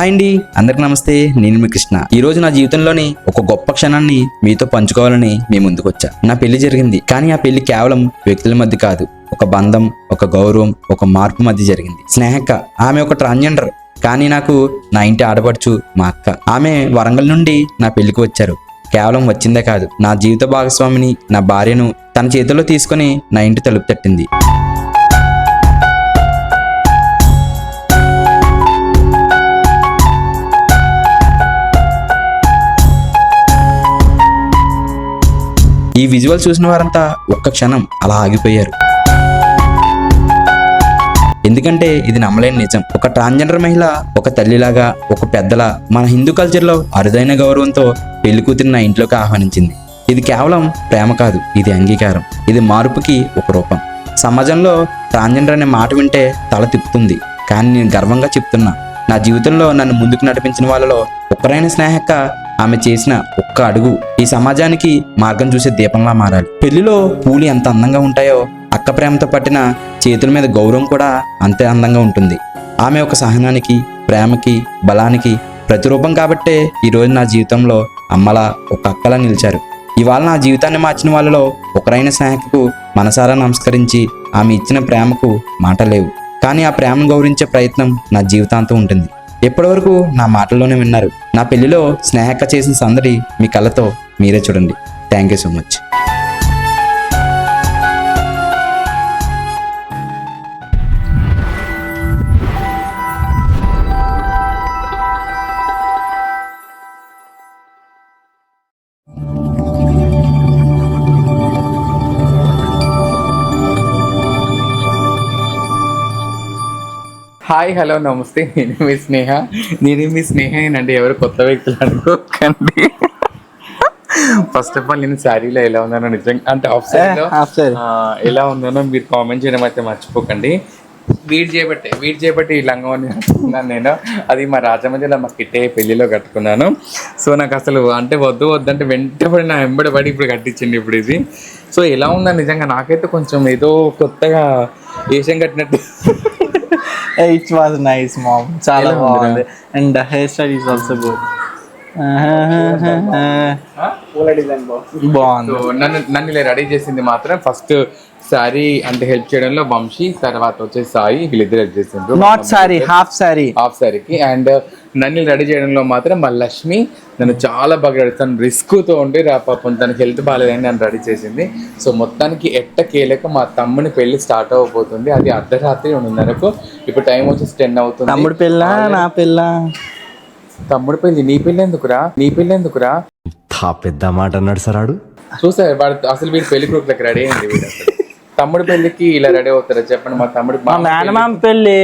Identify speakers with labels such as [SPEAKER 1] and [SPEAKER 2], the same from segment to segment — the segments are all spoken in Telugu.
[SPEAKER 1] హాయ్ అండి. అందరికి నమస్తే నేను మీ కృష్ణ. ఈ రోజు నా జీవితంలోని ఒక గొప్ప క్షణాన్ని మీతో పంచుకోవాలని మీ ముందుకు వచ్చా. నా పెళ్ళి జరిగింది కానీ ఆ పెళ్ళి కేవలం వ్యక్తుల మధ్య కాదు ఒక బంధం ఒక గౌరవం ఒక మార్పు మధ్య జరిగింది. స్నేహక్క ఆమె ఒక ట్రాన్జెండర్ కానీ నాకు నా ఇంటి ఆడపడుచు మా అక్క. ఆమె వరంగల్ నుండి నా పెళ్ళికి వచ్చారు. కేవలం వచ్చిందే కాదు నా జీవిత భాగస్వామిని నా భార్యను తన చేతిలో తీసుకొని నా ఇంటి తలుపు తట్టింది. ఈ విజువల్ చూసిన వారంతా ఒక్క క్షణం అలా ఆగిపోయారు. ఎందుకంటే ఇది నమ్మలేని నిజం. ఒక ట్రాన్స్జెండర్ మహిళ ఒక తల్లిలాగా ఒక పెద్దలా మన హిందూ కల్చర్లో అరుదైన గౌరవంతో పెళ్ళి కూతురిని నా ఇంట్లోకి ఆహ్వానించింది. ఇది కేవలం ప్రేమ కాదు ఇది అంగీకారం. ఇది మార్పుకి ఒక రూపం. సమాజంలో ట్రాన్స్జెండర్ అనే మాట వింటే తల తిప్పుతుంది. కానీ నేను గర్వంగా చెప్తున్నా నా జీవితంలో నన్ను ముందుకు నడిపించిన వాళ్ళలో ఒక్కరైన స్నేహక్క ఆమె చేసిన ఒక్క అడుగు ఈ సమాజానికి మార్గం చూసే దీపంలా మారాలి. పెళ్ళిలో పూలు ఎంత అందంగా ఉంటాయో అక్క ప్రేమతో పట్టిన చేతుల మీద గౌరవం కూడా అంతే అందంగా ఉంటుంది. ఆమె ఒక సహనానికి ప్రేమకి బలానికి ప్రతిరూపం కాబట్టే ఈరోజు నా జీవితంలో అమ్మలా ఒక అక్కలా నిలిచారు. ఇవాళ నా జీవితాన్ని మార్చిన వాళ్ళలో ఒకరైన స్నేహకు మనసారా నమస్కరించి ఆమె ఇచ్చిన ప్రేమకు మాట లేవు కానీ ఆ ప్రేమను గౌరవించే ప్రయత్నం నా జీవితాంతం ఉంటుంది. ఇప్పటివరకు నా మాటల్లోనే విన్నారు. నా పెళ్ళిలో స్నేహక్క చేసిన సందడి మీ కళ్ళతో మీరే చూడండి. Thank you so much.
[SPEAKER 2] Hi hello నమస్తే. నేను మీ స్నేహ. నేను మీ స్నేహేనండి. ఎవరు కొత్త వ్యక్తులు అనుకోకండి. ఫస్ట్ ఆఫ్ ఆల్ నేను శారీలో ఎలా ఉన్నానో నిజంగా అంటే ఆఫ్
[SPEAKER 3] saree.
[SPEAKER 2] ఎలా ఉన్నానో మీరు కామెంట్ చేయడం అయితే మర్చిపోకండి. వీడ్ చేయబట్టే వీడ్ చేయబట్టి ఈ లంగం కట్టుకున్నాను నేను. అది మా రాజమండ్రిలో మా కిట్టే పెళ్ళిలో కట్టుకున్నాను. సో నాకు అసలు అంటే వద్దు వద్దంటే వెంటబడి నా వెంబడి పడి ఇప్పుడు కట్టించింది ఇప్పుడు ఇది. సో ఎలా ఉందని నిజంగా నాకైతే కొంచెం ఏదో కొత్తగా వేషం కట్టినట్టు
[SPEAKER 3] ఇట్ వాజ్ నైస్ మామ్ చాలా? బాగుంది. And hair style is also good బాగుంది.
[SPEAKER 2] నన్ను ఇలా రెడీ చేసింది మాత్రం ఫస్ట్ సారీ అంటే హెల్ప్ చేయడంలో వంశీ తర్వాత వచ్చేసి సాయి వీళ్ళిద్దరు హెల్ప్ చేసిండ్రు.
[SPEAKER 3] Not sari half sari
[SPEAKER 2] half సారీకి అండ్ నన్ను రెడీ చేయడంలో మాత్రం మా లక్ష్మి నన్ను చాలా బాగా రెడీ తను రిస్క్తో ఉండి రా పాపం తనకి హెల్త్ బాగాలేదని నన్ను రెడీ చేసింది. సో మొత్తానికి ఎట్ట కేలేక మా తమ్ముని పెళ్ళి స్టార్ట్ అవ్వబోతుంది. అది అర్ధరాత్రి ఉన్నరకు ఇప్పుడు టైం వచ్చేసి టెన్ అవుతుంది.
[SPEAKER 3] తమ్ముడు పిల్ల నా పిల్ల
[SPEAKER 2] తమ్ముడు పెళ్ళి నీ పెళ్ళి ఎందుకురా? నీ పెళ్ళి ఎందుకురా?
[SPEAKER 4] తా పెద్ద మాట అన్నాడు సరాడు
[SPEAKER 2] చూసా వాడు అసలు వీడు పెళ్ళి కొడుకులకు రెడీ అయింది వీడు అసలు. తమ్ముడు పెళ్ళికి ఇలా రెడీ అవుతారా? చెప్పండి మా తమ్ముడు
[SPEAKER 3] మా పెళ్ళి.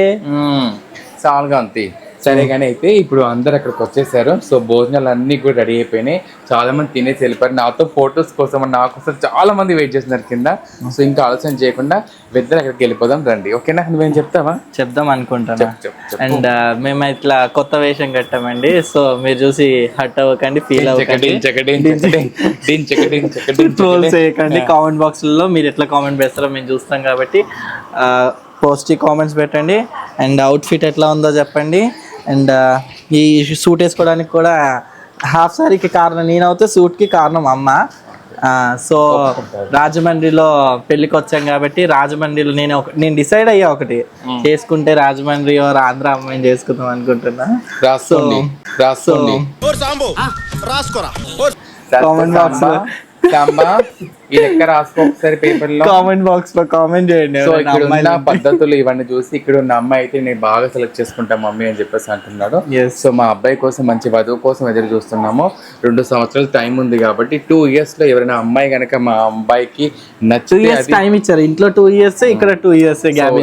[SPEAKER 2] చాలుగా అంతే సరే కానీ అయితే ఇప్పుడు అందరు అక్కడికి వచ్చేసారు. సో భోజనాలు అన్ని కూడా రెడీ అయిపోయినాయి. చాలా మంది తినేసి వెళ్ళిపోయారు. నాతో ఫొటోస్ కోసం నా కోసం చాలా మంది వెయిట్ చేస్తున్నారు కింద. సో ఇంకా ఆలోచన చేయకుండా ఇద్దరు అక్కడికి వెళ్ళిపోదాం రండి. ఓకేనా? నువ్వేం చెప్తావా?
[SPEAKER 3] చెప్దాం
[SPEAKER 2] చెప్పు.
[SPEAKER 3] అండ్ మేము ఇట్లా కొత్త వేషం కట్టామండి. సో మీరు చూసి హట్ అవ్వకండి ఫీల్ అవ్వకండి. ట్రోల్. చేయకండి. కామెంట్ బాక్స్లలో మీరు ఎట్లా కామెంట్ పెడతారో మేము చూస్తాం కాబట్టి పాజిటివ్ కామెంట్స్ పెట్టండి. అండ్ అవుట్ఫిట్ ఎట్లా ఉందో చెప్పండి. అండ్ ఈ సూట్ వేసుకోవడానికి కూడా హాఫ్ సారీకి కారణం నేనవుతే సూట్కి కారణం అమ్మ. సో రాజమండ్రిలో పెళ్ళికి వచ్చాం కాబట్టి రాజమండ్రిలో నేను ఒక నేను డిసైడ్ అయ్యా ఒకటి. చేసుకుంటే రాజమండ్రి ఆంధ్ర అమ్మాయిని చేసుకుందాం అనుకుంటున్నా.
[SPEAKER 2] రాసుకోండి
[SPEAKER 3] కామెంట్ బాక్స్
[SPEAKER 2] ఈ లెక్క రాసుకో ఒకసారి పేపర్లో?
[SPEAKER 3] కామెంట్ బాక్స్లో కామెంట్ చేయండి
[SPEAKER 2] సో ఇక్కడ ఉన్న. పద్ధతులు ఇవన్నీ చూసి ఇక్కడ ఉన్న అమ్మాయి అయితే నేను బాగా సెలెక్ట్ చేసుకుంటా మమ్మీ అని చెప్పేసి అంటున్నాడు. సో మా అబ్బాయి కోసం మంచి వధువు కోసం ఎదురు చూస్తున్నాము. రెండు సంవత్సరాలు టైం ఉంది కాబట్టి టూ ఇయర్స్లో ఎవరైనా అమ్మాయి కనుక మా అబ్బాయికి నచ్చితే
[SPEAKER 3] టైం ఇచ్చారు. ఇంట్లో టూ ఇయర్స్ ఇక్కడ టూ ఇయర్స్ గ్యాప్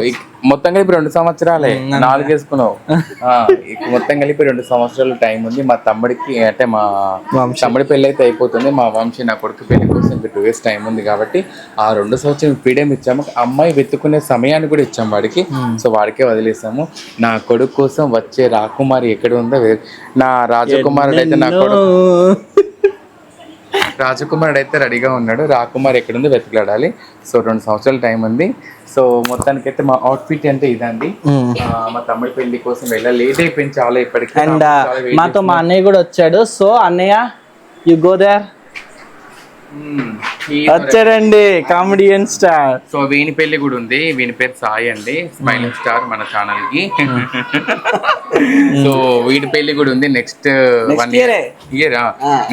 [SPEAKER 2] మొత్తం కలిపి రెండు సంవత్సరాలే. నాలుగు వేసుకున్నావు. మొత్తం కలిపి రెండు సంవత్సరాలు టైం ఉంది. మా తమ్ముడికి అంటే మా. తమ్ముడి పెళ్ళి అయితే అయిపోతుంది. మా వంశీ నా కొడుకు పెళ్ళి కోసం టూ ఇయర్స్ టైం ఉంది కాబట్టి ఆ రెండు సంవత్సరం ఫ్రీడమ్ ఇచ్చాము అమ్మాయి వెతుక్కునే సమయాన్ని కూడా ఇచ్చాము వాడికి. సో వాడికే వదిలేసాము. నా కొడుకు కోసం వచ్చే రాకుమారి ఎక్కడ ఉందో నా రాజకుమారుడు అయితే నా కొడుకు రాజకుమారుడు అయితే రెడీగా ఉన్నాడు. రాకుమార్ ఎక్కడుందో వెతుకులాడాలి. సో రెండు సంవత్సరాల టైం ఉంది సో మొత్తానికి అయితే మా అవుట్ఫిట్ అంటే ఇదండి. మా తమ్ముడి పెళ్ళి కోసం వెళ్ళాలి లేట్ అయిపోయింది చాలా ఇప్పటికి.
[SPEAKER 3] అండ్ మాతో మా అన్నయ్య కూడా వచ్చాడు. సో అన్నయ్య యు గో దేర్ వచ్చాడండి కామెడియన్ స్టార్
[SPEAKER 2] సో వీని పెళ్ళి కూడా ఉంది. వీని పేరు సాయి అండి. స్మైలింగ్ స్టార్ మన ఛానల్కి సో వీడి పెళ్ళి కూడా ఉంది next one year year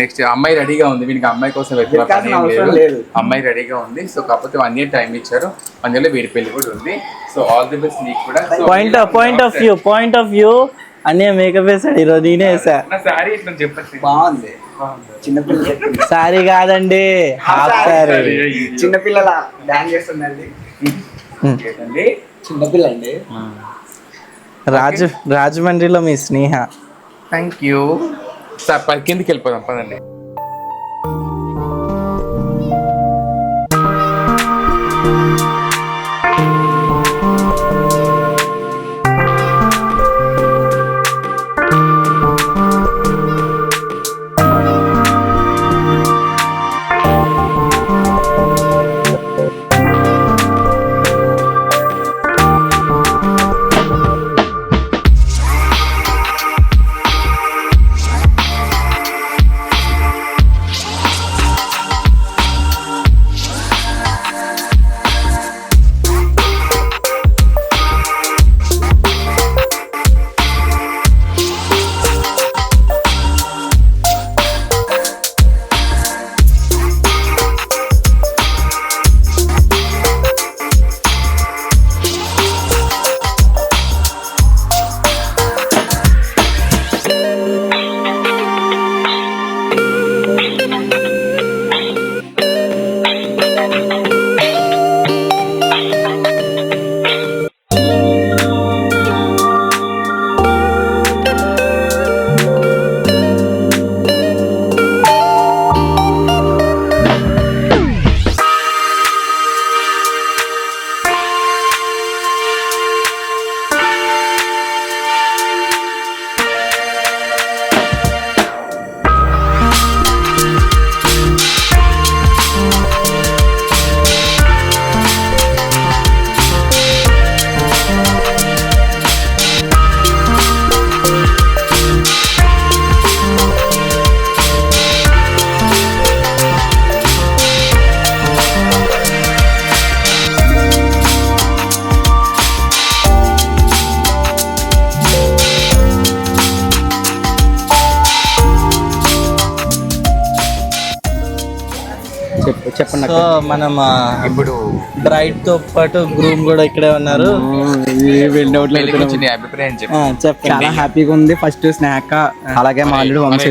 [SPEAKER 2] next అమ్మాయి రెడీగా ఉంది. వీనికి అమ్మాయి కోసం వెతుకున్న పని ఏం లేదు. అమ్మాయి రెడీగా ఉంది. సో కాకపోతే వన్ ఇయర్ టైం ఇచ్చారు. వన్ ఇయర్లో వీడి పెళ్ళి కూడా ఉంది. సో ఆల్ ది బెస్ట్ నీకు కూడా.
[SPEAKER 3] Point of point of view point of view అన్నయ్య మేకప్ వేసాడు ఈరోజు నేనే వేసా
[SPEAKER 2] సారీ ఇట్లా చెప్పచ్చు
[SPEAKER 5] బాగుంది. చిన్నపిల్ల చెప్పింది
[SPEAKER 3] సారీ కాదండి. Half sorry.
[SPEAKER 5] చిన్నపిల్లల డాన్స్ చేస్తుందండి. చిన్నపిల్ల అండి
[SPEAKER 3] రాజు రాజమండ్రిలో మీ స్నేహ.
[SPEAKER 2] థ్యాంక్ యూ సార్ కిందికి వెళ్ళిపోదాం పదండి.
[SPEAKER 3] మనం
[SPEAKER 2] ఇప్పుడు
[SPEAKER 3] బ్రైడ్తో పాటు గ్రూమ్ కూడా ఇక్కడే ఉన్నారు.
[SPEAKER 2] అభిప్రాయం
[SPEAKER 3] చెప్పండి.
[SPEAKER 5] చాలా హ్యాపీగా ఉంది. ఫస్ట్ స్నాక్ అలాగే మా అల్లుడు వంశ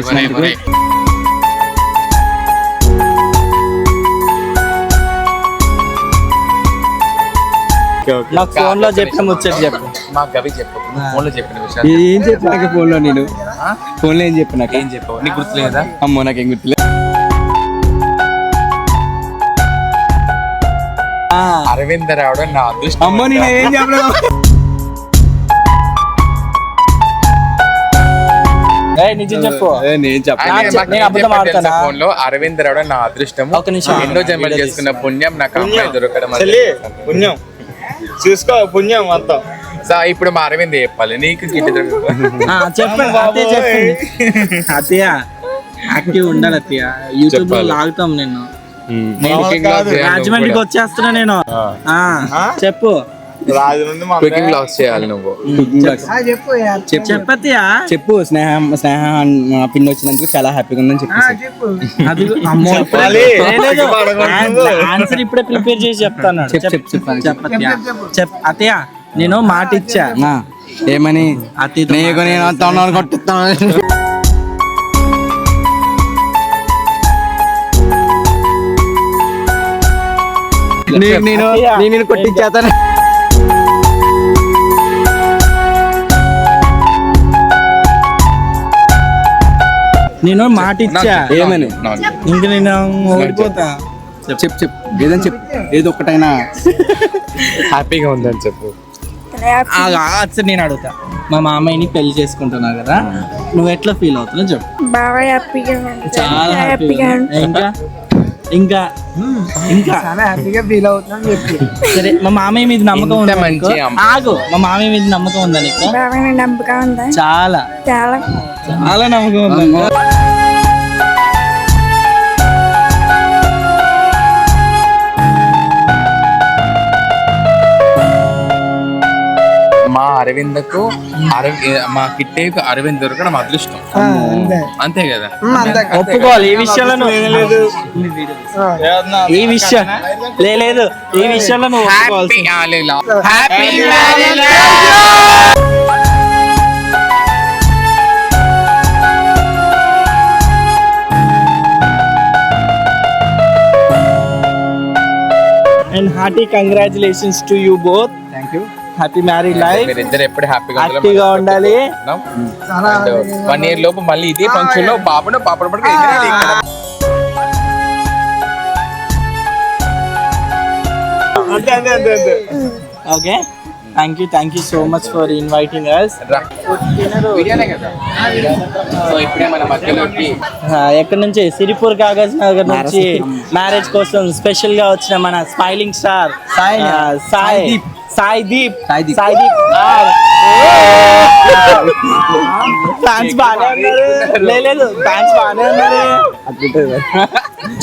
[SPEAKER 3] ఫోన్లో చెప్పిన ముచ్చట చెప్పు.
[SPEAKER 2] మా గవి చెప్పు. ఫోన్లో చెప్పిన విషయాలు
[SPEAKER 5] ఏం చెప్పినాక ఫోన్లో నేను? ఫోన్లో ఏం చెప్పినాక?
[SPEAKER 2] ఏం చెప్పావు? నీకు గుర్తులేదా?
[SPEAKER 5] అమ్మో నాకేం గుర్తులే
[SPEAKER 2] అరవింద్ రావడం నా అదృష్టం
[SPEAKER 5] అమ్మో నేను ఏం చెప్పలేదు
[SPEAKER 2] అరవింద్ రావడం నా అదృష్టం.
[SPEAKER 3] ఒక్క నిమిషం.
[SPEAKER 2] ఎన్నో జన్మలు చేసుకున్న పుణ్యం నాకు అమ్మాయి దొరకడం
[SPEAKER 6] పుణ్యం. చూసుకో పుణ్యం మొత్తం.
[SPEAKER 2] సో ఇప్పుడు మా అరవింద్ చెప్పాలి. నీకు
[SPEAKER 3] చెప్పండి అత్తయ్య చెప్పండి. అత్తయ్య యాక్టివ్ ఉండాలి అత్తయ్య. యూట్యూబ్లో లాగుతాం నేను
[SPEAKER 2] నేను
[SPEAKER 3] రాజమండ్రికి. వచ్చేస్తున్నా నేను. ఆ, చెప్పు.
[SPEAKER 6] రాజు నుండి మా
[SPEAKER 2] Cooking vlogs చేయాలి నువ్వు.
[SPEAKER 5] చెప్పు. చెప్పు స్నేహ స్నేహ మా పిన్ని వచ్చినందుకు చాలా హ్యాపీగా ఉందని చెప్పేసి.
[SPEAKER 3] అది అమ్మో
[SPEAKER 6] చెప్పాలి.
[SPEAKER 3] ఆన్సర్ ఇప్పుడే ప్రిపేర్ చేసి చెప్తాను.
[SPEAKER 5] చెప్పు, చెప్పు, చెప్పు.
[SPEAKER 3] చెప్ అత్తయ్య నేను మాట ఇచ్చా
[SPEAKER 5] నా, ఏమని? నేను అంత ఉన్నాను కొట్టిస్తాను. నేను నేను
[SPEAKER 3] అత్తయ్య,
[SPEAKER 5] నేను నిన్ను కొట్టించేస్తాను
[SPEAKER 3] నేను మాట ఇచ్చా
[SPEAKER 5] ఏమని?
[SPEAKER 3] ఇంక నేను ఓడిపోతా.
[SPEAKER 5] చెప్పు. చెప్పు ఏదని చెప్పు. ఏదో ఒకటైనా.
[SPEAKER 2] హ్యాపీగా ఉందని చెప్పు.
[SPEAKER 3] అసలు నేను అడుగుతా. మా మామయ్యని పెళ్ళి చేసుకుంటున్నావు కదా నువ్వు ఎట్లా ఫీల్ అవుతున్నావు? చెప్పు.
[SPEAKER 7] బాగా హ్యాపీగా
[SPEAKER 3] చాలా హ్యాపీగా
[SPEAKER 7] హ్యాపీగా
[SPEAKER 3] ఇంకా? ఇంకా ఇంకా.
[SPEAKER 5] చాలా హ్యాపీగా ఫీల్ అవుతున్నాను చెప్పి.
[SPEAKER 3] సరే మా మామయ్య మీద నమ్మకం
[SPEAKER 8] ఇంత
[SPEAKER 3] ఉందా
[SPEAKER 8] మంచి
[SPEAKER 3] నీకు?
[SPEAKER 8] అమ్మ.
[SPEAKER 3] ఆగు మా మామయ్య మీద నమ్మకం ఉందా నీకు?
[SPEAKER 7] బాగా నమ్మకం ఉందా?
[SPEAKER 3] చాలా.
[SPEAKER 7] చాలా.
[SPEAKER 3] చాలా నమ్మకం ఉందా?
[SPEAKER 8] మా అరవిందకు అరవి మా కిట్టేకు అరవింద్ దొరకడం అదృష్టం. అంతే. కదా?
[SPEAKER 3] ఒప్పుకోవాలి. ఈ విషయంలో నువ్వు ఈ విషయం లే- లేదు. ఈ విషయంలో and hearty congratulations to you both
[SPEAKER 5] thank you
[SPEAKER 3] happy married life
[SPEAKER 8] మీరిద్దరు ఎప్పుడు హ్యాపీగా
[SPEAKER 3] హ్యాపీగా ఉండాలి
[SPEAKER 8] వన్ ఇయర్ లోపు మళ్ళీ ఇదే ఫంక్షన్లో బాబును పాపడు పడుకు.
[SPEAKER 3] Okay thank you thank you so much for inviting us ఎక్కడి నుంచి? సిరిపూర్ కాగజ్ నగర్ నుంచి మ్యారేజ్ కోసం స్పెషల్గా వచ్చిన మన smiling star
[SPEAKER 5] Sai-
[SPEAKER 3] Sai. Sai Deep
[SPEAKER 5] Sai Deep.
[SPEAKER 3] Sai Deep fans బాగానే ఉన్నారు. లే- లేదు ఫ్యాన్స్ బాగానే ఉన్నారు.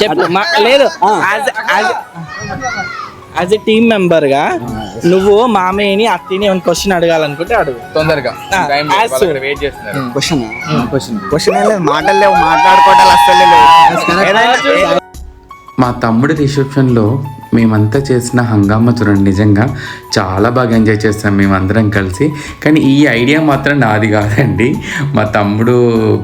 [SPEAKER 3] చెప్పు మా- లేదు యాజ్ ఎ టీమ్ మెంబర్గా నువ్వు మామయ్యని అత్తిని ఏమైనా క్వశ్చన్ అడగాలనుకుంటే అడుగు.
[SPEAKER 8] తొందరగా. లేదు,
[SPEAKER 5] క్వశ్చన్ క్వశ్చన్ క్వశ్చన్ లేదు మాటలు లేవు మాట్లాడుకోవటాలు లేవు.
[SPEAKER 2] మా తమ్ముడి రిసెప్షన్లో మేమంతా చేసిన హంగామా చూడండి నిజంగా చాలా బాగా ఎంజాయ్ చేస్తాం మేమందరం కలిసి. కానీ ఈ ఐడియా మాత్రం నాది కాదండి. మా తమ్ముడు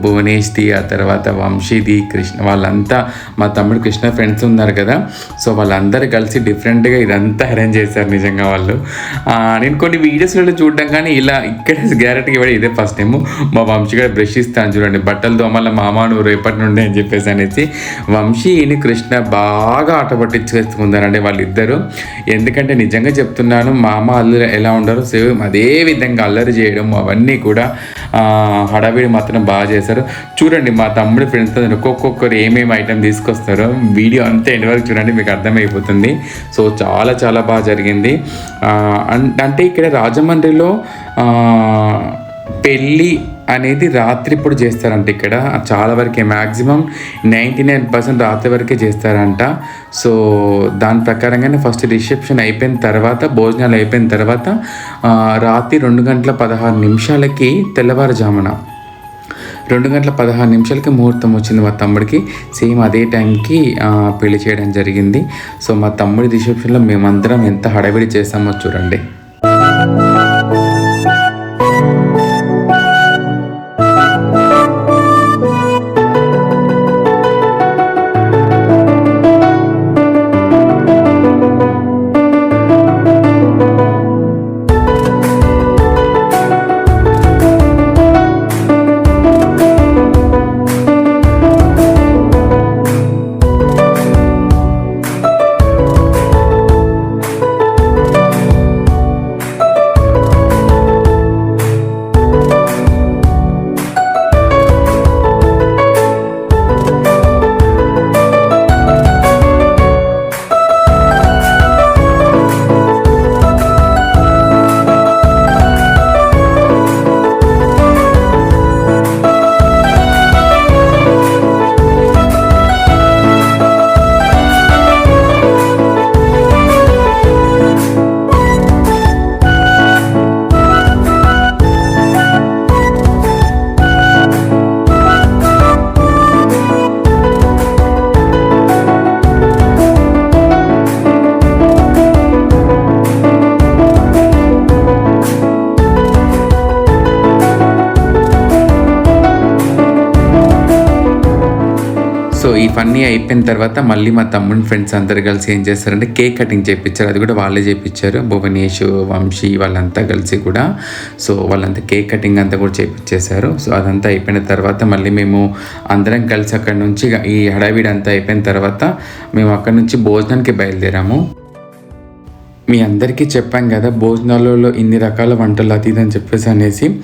[SPEAKER 2] భువనేష్ది ఆ తర్వాత వంశీది కృష్ణ వాళ్ళంతా మా తమ్ముడు కృష్ణ ఫ్రెండ్స్ ఉన్నారు కదా. సో వాళ్ళందరూ కలిసి డిఫరెంట్గా ఇదంతా అరేంజ్ చేశారు నిజంగా వాళ్ళు. నేను కొన్ని వీడియోస్లలో చూడడం కానీ ఇలా ఇక్కడ గ్యారెంటీ ఇవ్వడం ఇదే ఫస్ట్ టైము. మా వంశీ గారు బ్రష్ ఇస్తాను చూడండి బట్టలు దోమల మామ నువ్వు రేపటి నుండి అని చెప్పేసి అనేసి. వంశీని కృష్ణ బాగా ఆట పట్టించేసుకున్నారండి వాళ్ళిద్దరూ. ఎందుకంటే నిజంగా చెప్తున్నాను మామ అల్లరి ఎలా ఉండారో సేమ్ అదే విధంగా అల్లరి చేయడం అవన్నీ కూడా హడావిడి మాత్రం బాగా చేశారు చూడండి మా తమ్ముడు ఫ్రెండ్స్ ఒక్కొక్కరు ఏమేమి ఐటెం తీసుకొస్తారో వీడియో అంతా ఎండ్ వరకు చూడండి మీకు అర్థమైపోతుంది. సో చాలా చాలా బాగా జరిగింది. అన్- అంటే ఇక్కడ రాజమండ్రిలో పెళ్ళి అనేది రాత్రి ఇప్పుడు చేస్తారంట ఇక్కడ. చాలా వరకే మ్యాక్సిమం నైంటీ నైన్ పర్సెంట్ రాత్రి వరకే చేస్తారంట. సో దాని ప్రకారంగానే ఫస్ట్ రిసెప్షన్ అయిపోయిన తర్వాత భోజనాలు అయిపోయిన తర్వాత రాత్రి రెండు గంటల పదహారు నిమిషాలకి తెల్లవారుజామున రెండు గంటల పదహారు నిమిషాలకి ముహూర్తం వచ్చింది మా తమ్ముడికి. సేమ్ అదే టైంకి పెళ్ళి చేయడం జరిగింది. సో మా తమ్ముడి రిసెప్షన్లో మేమందరం ఎంత హడావిడి చేస్తామో చూడండి. ఇవన్నీ అయిపోయిన తర్వాత మళ్ళీ మా తమ్ముని ఫ్రెండ్స్ అందరు కలిసి ఏం చేస్తారంటే కేక్ కటింగ్ చేయించారు అది కూడా వాళ్ళే చేయించారు భువనేష్ వంశీ వాళ్ళంతా కలిసి కూడా. సో వాళ్ళంతా కేక్ కటింగ్ అంతా కూడా చేయించేశారు సో అదంతా అయిపోయిన తర్వాత మళ్ళీ మేము అందరం కలిసి అక్కడ నుంచి ఈ హడావిడి అంతా అయిపోయిన తర్వాత మేము అక్కడ నుంచి భోజనానికి బయలుదేరాము. మీ అందరికీ చెప్పాం కదా భోజనాలలో ఇన్ని రకాల వంటలు అది అని చెప్పేసి అనేసి.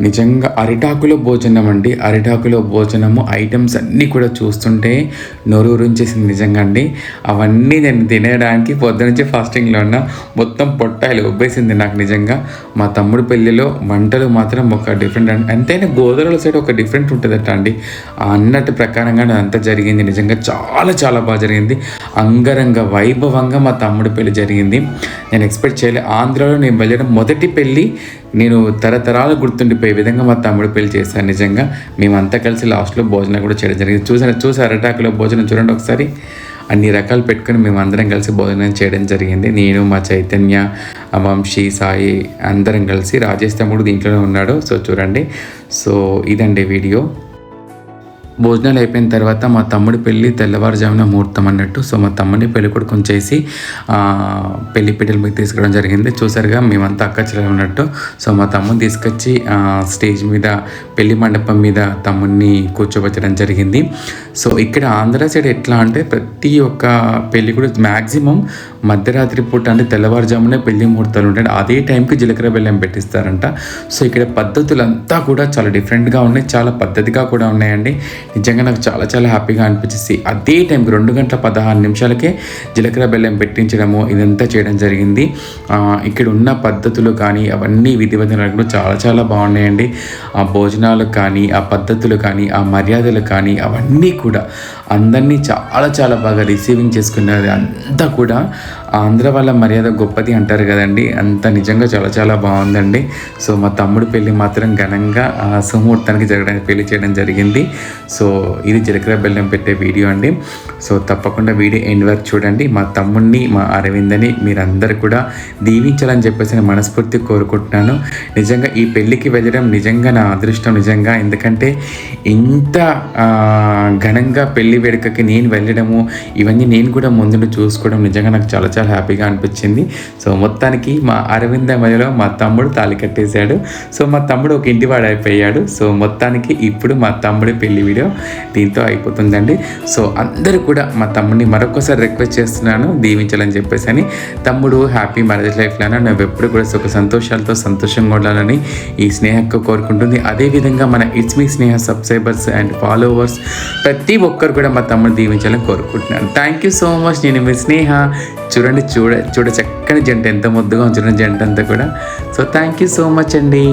[SPEAKER 2] నిజంగా అరిటాకులో భోజనం అండి. అరిటాకులో భోజనము ఐటమ్స్ అన్నీ కూడా చూస్తుంటే నోరూరించేసింది నిజంగా అండి. అవన్నీ నేను తినేయడానికి పొద్దునుంచి ఫాస్టింగ్లో ఉన్న మొత్తం పొట్టాయిలు ఉబ్బేసింది నాకు నిజంగా. మా తమ్ముడు పెళ్ళిలో వంటలు మాత్రం ఒక డిఫరెంట్ అండి. ఎంతైనా గోదావరి సైడ్ ఒక డిఫరెంట్ ఉంటుందట అండి. ఆ అన్నట్టు ప్రకారంగా అంతా జరిగింది నిజంగా. చాలా చాలా బాగా జరిగింది. అంగరంగ వైభవంగా మా తమ్ముడు పెళ్ళి జరిగింది. నేను ఎక్స్పెక్ట్ చేయలే ఆంధ్రాలో నేను వెళ్ళడం మొదటి పెళ్ళి నేను తరతరాలు గుర్తుండిపోయే విధంగా మా తమ్ముడు పెళ్ళి చేశాను నిజంగా. మేమంతా కలిసి లాస్ట్లో భోజనం కూడా చేయడం జరిగింది. చూసాను చూసి అరటాకులో భోజనం చూడండి ఒకసారి. అన్ని రకాలు పెట్టుకొని మేము అందరం కలిసి భోజనం చేయడం జరిగింది. నేను మా చైతన్య వంశీ సాయి అందరం కలిసి రాజేష్ తమ్ముడు దీంట్లోనే ఉన్నాడు. సో చూడండి. సో ఇదండి వీడియో. భోజనాలు అయిపోయిన తర్వాత మా తమ్ముడి పెళ్ళి తెల్లవారుజామున ముహూర్తం అన్నట్టు. సో మా తమ్ముడిని పెళ్ళి కొడుకుని చేసి పెళ్ళి పీటల మీద తీసుకురావడం జరిగింది. చూసారుగా మేమంతా అక్క చెల్లెలు ఉన్నట్టు సో మా తమ్ముని తీసుకొచ్చి స్టేజ్ మీద పెళ్ళి మండపం మీద తమ్ముడిని కూర్చోబెట్టడం జరిగింది. సో ఇక్కడ ఆంధ్ర సైడ్ ఎట్లా అంటే ప్రతి ఒక్క పెళ్ళి కూడా మ్యాక్సిమం మధ్యరాత్రి పూట అంటే తెల్లవారుజామునే పెళ్ళి ముహూర్తాలు ఉంటాయి. అదే టైంకి జీలకర్ర బెల్లం పెట్టిస్తారంట. సో ఇక్కడ పద్ధతులంతా కూడా చాలా డిఫరెంట్గా ఉన్నాయి. చాలా పద్ధతిగా కూడా ఉన్నాయండి. నిజంగా నాకు చాలా చాలా హ్యాపీగా అనిపించేసి అదే టైంకి రెండు గంటల పదహారు నిమిషాలకే జీలకర్ర బెల్లం పెట్టించడము ఇదంతా చేయడం జరిగింది. ఇక్కడ ఉన్న పద్ధతులు కానీ అవన్నీ విధి కూడా చాలా చాలా బాగున్నాయండి. ఆ భోజనాలు కానీ ఆ పద్ధతులు కానీ ఆ మర్యాదలు కానీ అవన్నీ కూడా అందరినీ చాలా చాలా బాగా రిసీవింగ్ చేసుకున్నది అంతా కూడా ఆంధ్ర వాళ్ళ మర్యాద గొప్పది అంటారు కదండి. అంత నిజంగా చాలా చాలా బాగుందండి. సో మా తమ్ముడు పెళ్ళి మాత్రం ఘనంగా సుముహూర్తానికి జరగడానికి పెళ్ళి చేయడం జరిగింది. సో ఇది జీలకర్ర బెల్లం పెట్టే వీడియో అండి. సో తప్పకుండా వీడియో ఎండ్ వరకు చూడండి. మా తమ్ముడిని మా అరవిందని మీరందరూ కూడా దీవించాలని చెప్పేసి నేను మనస్ఫూర్తి కోరుకుంటున్నాను. నిజంగా ఈ పెళ్ళికి వెళ్ళడం నిజంగా నా అదృష్టం నిజంగా. ఎందుకంటే ఇంత ఘనంగా పెళ్ళి వేడుకకి నేను వెళ్ళడము ఇవన్నీ నేను కూడా ముందు చూసుకోవడం నిజంగా నాకు చాలా చాలా హ్యాపీగా అనిపించింది. సో మొత్తానికి మా అరవింద మధ్యలో మా తమ్ముడు తాలి కట్టేశాడు. సో మా తమ్ముడు ఒక ఇంటివాడు అయిపోయాడు. సో మొత్తానికి ఇప్పుడు మా తమ్ముడి పెళ్ళి వీడియో దీంతో అయిపోతుందండి. సో అందరూ కూడా మా తమ్ముడిని మరొకసారి రిక్వెస్ట్ చేస్తున్నాను దీవించాలని చెప్పేసి అని తమ్ముడు హ్యాపీ మ్యారేజ్ లైఫ్లోనే నువ్వు ఎప్పుడు కూడా సుఖ సంతోషాలతో సంతోషంగా ఉండాలని ఈ స్నేహకు కోరుకుంటుంది. అదేవిధంగా మన ఇట్స్ మీ స్నేహ సబ్స్క్రైబర్స్ అండ్ ఫాలోవర్స్ ప్రతి ఒక్కరు కూడా మా తమ్ముడు దీవించాలని కోరుకుంటున్నాను. థ్యాంక్ యూ సో మచ్ నేను మీ స్నేహ. చూడండి చూడ చూడ చక్కని జంట ఎంత ముద్దుగా ఉంచిన జంట అంతా కూడా. So thank you so much అండి.